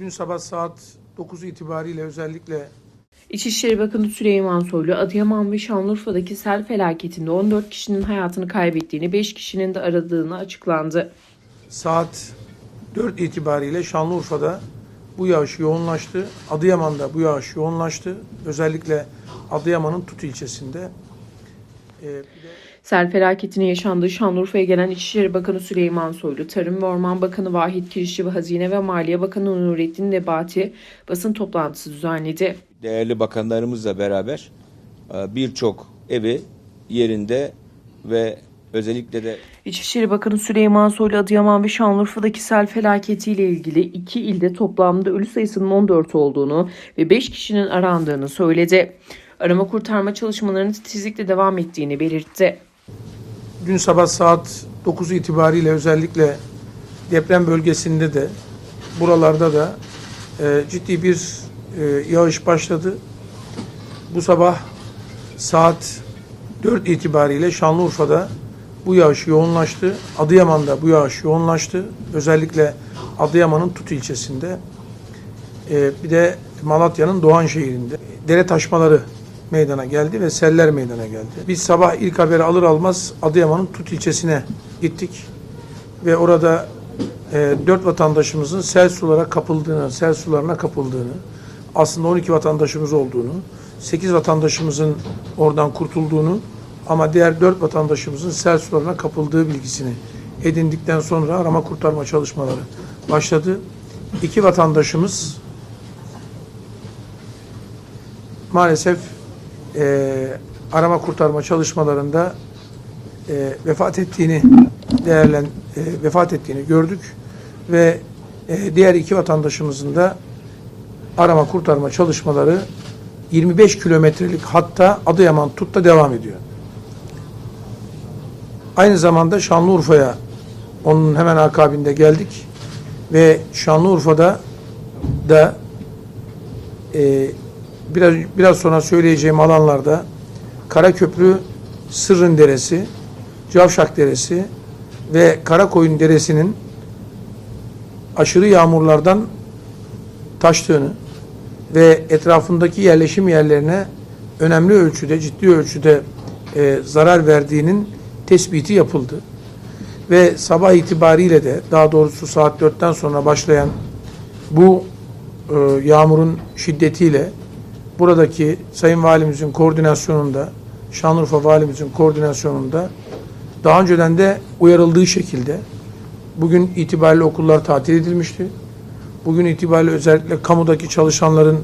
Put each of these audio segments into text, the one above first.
Dün sabah saat 9 itibariyle özellikle İçişleri Bakanı Süleyman Soylu, Adıyaman ve Şanlıurfa'daki sel felaketinde 14 kişinin hayatını kaybettiğini, 5 kişinin de aradığını açıklandı. saat 4 itibariyle Şanlıurfa'da bu yağış yoğunlaştı. Adıyaman'da bu yağış yoğunlaştı. Özellikle Adıyaman'ın Tut ilçesinde. Ee, Sel felaketinin yaşandığı Şanlıurfa'ya gelen İçişleri Bakanı Süleyman Soylu, Tarım ve Orman Bakanı Vahit Kirişçi ve Hazine ve Maliye Bakanı Nurettin Nebati basın toplantısı düzenledi. değerli bakanlarımızla beraber e, birçok evi yerinde ve özellikle de İçişleri Bakanı Süleyman Soylu Adıyaman ve Şanlıurfa'daki sel felaketiyle ilgili iki ilde toplamda ölü sayısının 14 olduğunu ve 5 kişinin arandığını söyledi. Arama kurtarma çalışmalarının titizlikle devam ettiğini belirtti. dün sabah saat 9 itibariyle özellikle deprem bölgesinde de buralarda da e, ciddi bir e, yağış başladı. Bu sabah saat 4 itibariyle Şanlıurfa'da bu yağış yoğunlaştı. Adıyaman'da bu yağış yoğunlaştı. Özellikle Adıyaman'ın Tut ilçesinde. E, bir de Malatya'nın Doğan şehrinde. Dere taşmaları meydana geldi ve seller meydana geldi. Biz sabah ilk haberi alır almaz Adıyaman'ın Tut ilçesine gittik. Ve orada e, 4 vatandaşımızın sel sulara kapıldığını, sel sularına kapıldığını, aslında 12 vatandaşımız olduğunu, 8 vatandaşımızın oradan kurtulduğunu ama diğer 4 vatandaşımızın sel sularına kapıldığı bilgisini edindikten sonra arama kurtarma çalışmaları başladı. İki vatandaşımız maalesef e, arama kurtarma çalışmalarında e, vefat ettiğini değerlen e, vefat ettiğini gördük ve e, diğer iki vatandaşımızın da arama kurtarma çalışmaları 25 kilometrelik hatta Adıyaman Tut'ta devam ediyor. Aynı zamanda Şanlıurfa'ya onun hemen akabinde geldik ve Şanlıurfa'da da e, biraz biraz sonra söyleyeceğim alanlarda Karaköprü Sırrın Deresi, Cavşak Deresi ve Karakoyun Deresi'nin aşırı yağmurlardan taştığını ve etrafındaki yerleşim yerlerine önemli ölçüde, ciddi ölçüde e, zarar verdiğinin tespiti yapıldı. Ve sabah itibariyle de daha doğrusu saat 4'ten sonra başlayan bu e, yağmurun şiddetiyle buradaki Sayın Valimizin koordinasyonunda, Şanlıurfa Valimizin koordinasyonunda daha önceden de uyarıldığı şekilde bugün itibariyle okullar tatil edilmişti. Bugün itibariyle özellikle kamudaki çalışanların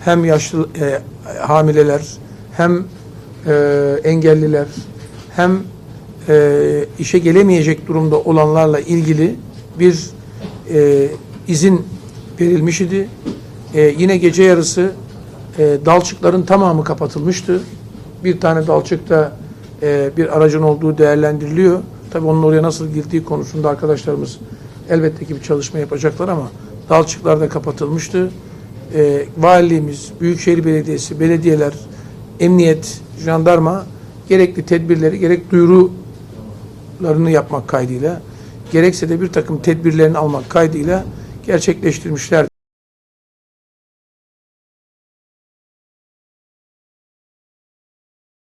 hem yaşlı e, hamileler hem e, engelliler hem e, işe gelemeyecek durumda olanlarla ilgili bir e, izin verilmiş idi. E, yine gece yarısı e, dalçıkların tamamı kapatılmıştı. Bir tane dalçıkta e, bir aracın olduğu değerlendiriliyor. Tabii onun oraya nasıl girdiği konusunda arkadaşlarımız elbette ki bir çalışma yapacaklar ama dalçıklar da kapatılmıştı. E, valiliğimiz, Büyükşehir Belediyesi, belediyeler, emniyet, jandarma gerekli tedbirleri, gerek duyurularını yapmak kaydıyla, gerekse de bir takım tedbirlerini almak kaydıyla gerçekleştirmişler.